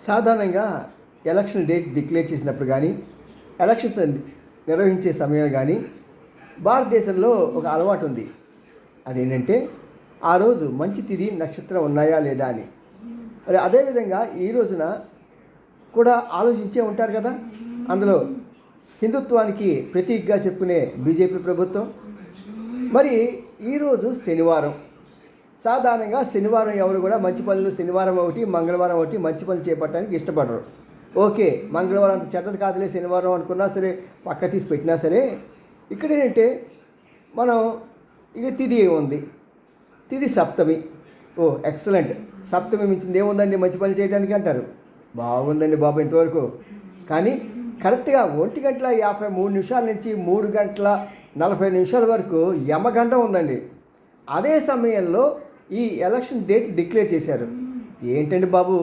సాధారణంగా election date declare చేసినప్పుడు కానీ ఎలక్షన్స్ నిర్వహించే సమయం కానీ భారతదేశంలో ఒక అలవాటు ఉంది. అదేంటంటే ఆ రోజు మంచి తిది నక్షత్రం ఉన్నాయా లేదా అని. మరి అదేవిధంగా ఈ రోజున కూడా ఆలోచించే ఉంటారు కదా. అందులో హిందుత్వానికి ప్రతీకగా చెప్పుకునే బీజేపీ ప్రభుత్వం. మరి ఈరోజు శనివారం. సాధారణంగా శనివారం ఎవరు కూడా మంచి పనులు శనివారం ఒకటి మంగళవారం ఒకటి మంచి పనులు చేపట్టడానికి ఇష్టపడరు. ఓకే మంగళవారం అంత చెడ్డది కాదులే శనివారం అనుకున్నా సరే పక్క తీసి పెట్టినా సరే ఇక్కడ ఏంటంటే మనం ఇక తిది ఉంది. తిది సప్తమి. Oh excellent. సప్తమి మించింది ఏముందండి మంచి పనులు చేయడానికి అంటారు? బాగుందండి బాబు ఇంతవరకు. కానీ కరెక్ట్గా ఒంటి గంటల యాభై మూడు నిమిషాల నుంచి మూడు గంటల నలభై నిమిషాల వరకు యమగంట ఉందండి. అదే సమయంలో ఈ ఎలక్షన్ డేట్ డిక్లేర్ చేశారు. ఏంటండి బాబు?